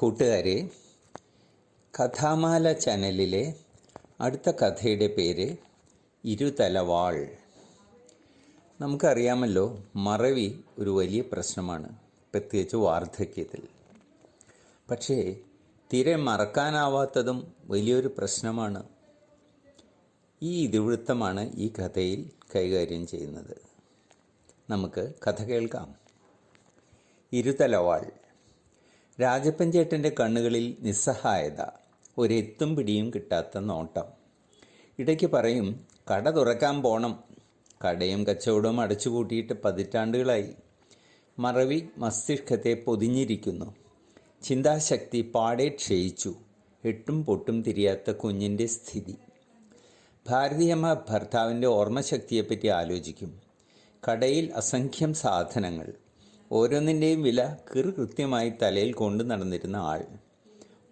കൂട്ടുകാരെ കഥാമാല ചാനലിലെ അടുത്ത കഥയുടെ പേര് ഇരുതലവാൾ. നമുക്കറിയാമല്ലോ മറവി ഒരു വലിയ പ്രശ്നമാണ് പ്രത്യേകിച്ച് വാർദ്ധക്യത്തിൽ. പക്ഷേ തീരെ മറക്കാനാവാത്തതും വലിയൊരു പ്രശ്നമാണ്. ഈ ഇതിവൃത്തമാണ് ഈ കഥയിൽ കൈകാര്യം ചെയ്യുന്നത്. നമുക്ക് കഥ കേൾക്കാം. ഇരുതലവാൾ. രാജപ്പൻ ചേട്ടന്റെ കണ്ണുകളിൽ നിസ്സഹായത ഒരെത്തും പിടിയും കിട്ടാത്ത നോട്ടം. ഇടയ്ക്ക് പറയും കട തുറക്കാൻ പോണം. കടയും കച്ചവടവും അടച്ചുപൂട്ടിയിട്ട് പതിറ്റാണ്ടുകളായി. മറവി മസ്തിഷ്കത്തെ പൊതിഞ്ഞിരിക്കുന്നു. ചിന്താശക്തി പാടെ ക്ഷയിച്ചു. എട്ടും പൊട്ടും തിരിയാത്ത കുഞ്ഞിന്റെ സ്ഥിതി. ഭാരതീയമ്മ ഭർത്താവിന്റെ ഓർമ്മശക്തിയെപ്പറ്റി ആലോചിക്കും. കടയിൽ അസംഖ്യം സാധനങ്ങൾ. ഓരോന്നിന്റെയും വില കൃത്യമായി തലയിൽ കൊണ്ടു നടന്നിരുന്ന ആൾ.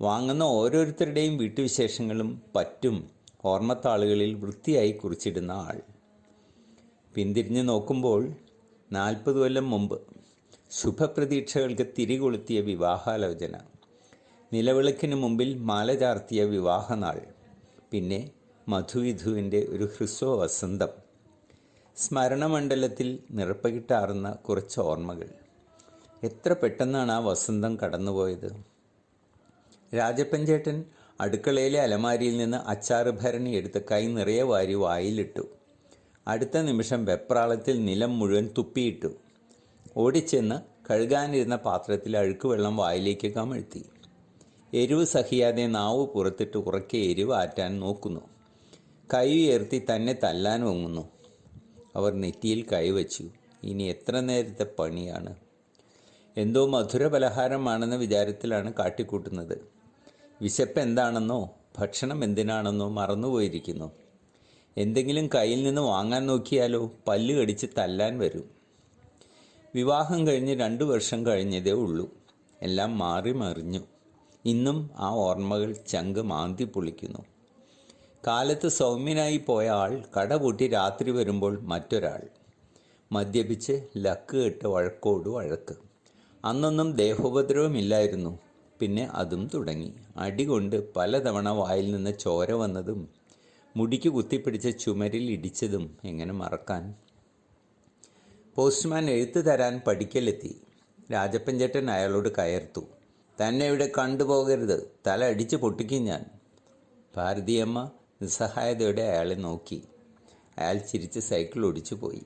വാങ്ങുന്ന ഓരോരുത്തരുടെയും വീട്ടുവിശേഷങ്ങളും പറ്റും ഓർമ്മത്താളുകളിൽ വൃത്തിയായി കുറിച്ചിടുന്ന ആൾ. പിന്തിരിഞ്ഞു നോക്കുമ്പോൾ നാൽപ്പത് കൊല്ലം മുമ്പ് ശുഭപ്രതീക്ഷകൾക്ക് തിരികൊളുത്തിയ വിവാഹാലോചന. നിലവിളക്കിന് മുമ്പിൽ മാല ചാർത്തിയ വിവാഹനാൾ. പിന്നെ മധുവിധുവിന്റെ ഒരു ഹ്രസ്വ വസന്തം. സ്മരണമണ്ഡലത്തിൽ നിറപ്പകിട്ടാറുന്ന കുറച്ച് ഓർമ്മകൾ. എത്ര പെട്ടെന്നാണ് ആ വസന്തം കടന്നുപോയത്? രാജപ്പഞ്ചേട്ടൻ അടുക്കളയിലെ അലമാരിയിൽ നിന്ന് അച്ചാറ് ഭരണി എടുത്ത് കൈ നിറയെ വാരി വായിലിട്ടു. അടുത്ത നിമിഷം വെപ്രാളത്തിൽ നിലം മുഴുവൻ തുപ്പിയിട്ടു. ഓടിച്ചെന്ന് കഴുകാനിരുന്ന പാത്രത്തിൽ അഴുക്ക് വെള്ളം വായിലേക്ക് കമഴ്ത്തി. എരിവ് സഹിയാതെ നാവ് പുറത്തിട്ട് ഉറക്കെ എരിവ് ആറ്റാൻ നോക്കുന്നു. കൈ ഉയർത്തി തന്നെ തല്ലാൻ ഒങ്ങുന്നു അവർ നെറ്റിയിൽ കൈവച്ചു. ഇനി എത്ര നേരത്തെ പണിയാണ്? എന്തോ മധുര പലഹാരമാണെന്ന വിചാരത്തിലാണ് കാട്ടിക്കൂട്ടുന്നത്. വിശപ്പ് എന്താണെന്നോ ഭക്ഷണം എന്തിനാണെന്നോ മറന്നുപോയിരിക്കുന്നു. എന്തെങ്കിലും കയ്യിൽ നിന്ന് വാങ്ങാൻ നോക്കിയാലോ പല്ല് കടിച്ച് തല്ലാൻ വരും. വിവാഹം കഴിഞ്ഞ് രണ്ടു വർഷം കഴിഞ്ഞതേ ഉള്ളൂ. എല്ലാം മാറി മറിഞ്ഞു. ഇന്നും ആ ഓർമ്മകൾ ചങ്ക് മാന്തി പൊളിക്കുന്നു. കാലത്ത് സൗമ്യനായി പോയ ആൾ കട പൂട്ടി രാത്രി വരുമ്പോൾ മറ്റൊരാൾ. മദ്യപിച്ച് ലക്ക് കെട്ട് വഴക്കോട് വഴക്ക്. അന്നൊന്നും ദേഹോപദ്രവമില്ലായിരുന്നു. പിന്നെ അതും തുടങ്ങി. അടികൊണ്ട് പലതവണ വായിൽ നിന്ന് ചോര വന്നതും മുടിക്ക് കുത്തിപ്പിടിച്ച ചുമരിൽ ഇടിച്ചതും എങ്ങനെ മറക്കാൻ? പോസ്റ്റ്മാൻ എഴുത്ത് തരാൻ പഠിക്കലെത്തി രാജപ്പഞ്ചേട്ടൻ അയാളോട് കയർത്തു. തന്നെ ഇവിടെ കണ്ടുപോകരുത്. തല അടിച്ച് പൊട്ടിക്കും ഞാൻ. ഭാരതിയമ്മ നിസ്സഹായതയോടെ അയാളെ നോക്കി. അയാൾ ചിരിച്ച് സൈക്കിൾ ഓടിച്ചു പോയി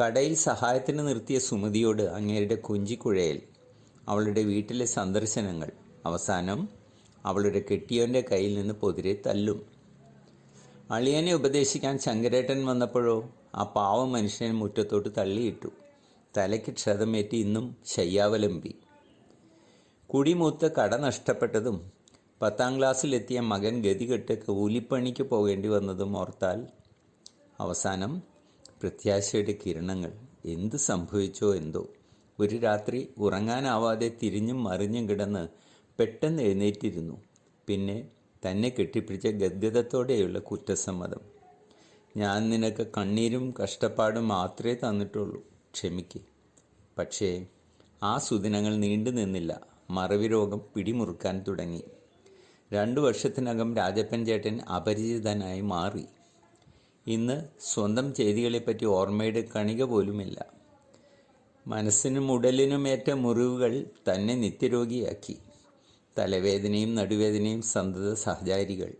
കടയിൽ സഹായത്തിന് നിർത്തിയ സുമതിയോട് അങ്ങേരുടെ കുഞ്ചിക്കുഴയിൽ അവളുടെ വീട്ടിലെ സന്ദർശനങ്ങൾ അവസാനം അവളുടെ കെട്ടിയോന്റെ കയ്യിൽ നിന്ന് പൊതിരെ തല്ലും. അളിയനെ ഉപദേശിക്കാൻ ശങ്കരേട്ടൻ വന്നപ്പോഴോ ആ പാവം മനുഷ്യനെ മുറ്റത്തോട്ട് തള്ളിയിട്ടു. തലയ്ക്ക് ക്ഷതമേറ്റി ഇന്നും ശയ്യാവലംബി. കുടിമൂത്ത് കട നഷ്ടപ്പെട്ടതും പത്താം ക്ലാസ്സിലെത്തിയ മകൻ ഗതികെട്ട് കൂലിപ്പണിക്ക് പോകേണ്ടി വന്നതും ഓർത്താൽ അവസാനം പ്രത്യാശയുടെ കിരണങ്ങൾ എന്ത് സംഭവിച്ചോ എന്തോ. ഒരു രാത്രി ഉറങ്ങാനാവാതെ തിരിഞ്ഞും മറിഞ്ഞും കിടന്ന് പെട്ടെന്ന് എഴുന്നേറ്റിരുന്നു. പിന്നെ തന്നെ കെട്ടിപ്പിടിച്ച ഗദ്ഗതത്തോടെയുള്ള കുറ്റസമ്മതം. ഞാൻ നിനക്ക് കണ്ണീരും കഷ്ടപ്പാടും മാത്രമേ തന്നിട്ടുള്ളൂ ക്ഷമിക്ക്. പക്ഷേ ആ സുദിനങ്ങൾ നീണ്ടു നിന്നില്ല. മറവി രോഗം പിടിമുറുക്കാൻ തുടങ്ങി. രണ്ടു വർഷത്തിനകം രാജപ്പൻ ചേട്ടൻ അപരിചിതനായി മാറി. ഇന്ന് സ്വന്തം ചെയ്തികളെപ്പറ്റി ഓർമ്മയുടെ കണിക പോലുമില്ല. മനസ്സിനും ഉടലിനുമേറ്റ മുറിവുകൾ തന്നെ നിത്യരോഗിയാക്കി. തലവേദനയും നടുവേദനയും സന്തത സഹചാരികൾ.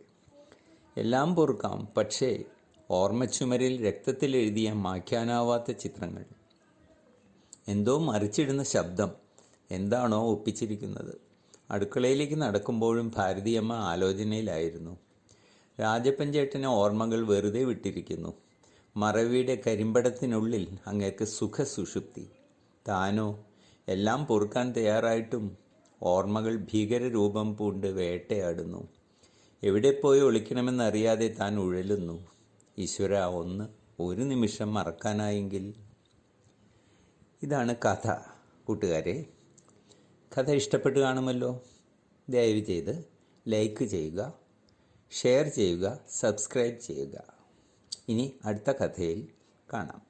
എല്ലാം പൊറുക്കാം പക്ഷേ ഓർമ്മച്ചുമരിൽ രക്തത്തിൽ എഴുതിയ മായ്ക്കാനാവാത്ത ചിത്രങ്ങൾ. എന്തോ മറിച്ചിടുന്ന ശബ്ദം എന്താണോ ഒപ്പിച്ചിരിക്കുന്നത്. അടുക്കളയിലേക്ക് നടക്കുമ്പോഴും ഭാരതിയമ്മ ആലോചനയിലായിരുന്നു. രാജപ്പഞ്ചേട്ടന് ഓർമ്മകൾ വെറുതെ വിട്ടിരിക്കുന്നു. മറവിയുടെ കരിമ്പടത്തിനുള്ളിൽ അങ്ങേക്ക് സുഖസുഷുപ്തി. താനോ എല്ലാം പൊറുക്കാൻ തയ്യാറായിട്ടും ഓർമ്മകൾ ഭീകരരൂപം പൂണ്ട് വേട്ടയാടുന്നു. എവിടെ പോയി ഒളിക്കണമെന്നറിയാതെ താൻ ഉഴലുന്നു. ഈശ്വര ഒന്ന് ഒരു നിമിഷം മറക്കാനായെങ്കിൽ. ഇതാണ് കഥ കൂട്ടുകാരെ. കഥ ഇഷ്ടപ്പെട്ട് കാണുമല്ലോ. ദയവ് ചെയ്ത് ലൈക്ക് ചെയ്യുക. ഷെയർ ചെയ്യുക സബ്സ്ക്രൈബ് ചെയ്യുക. ഇനി അടുത്ത കഥയിൽ കാണാം.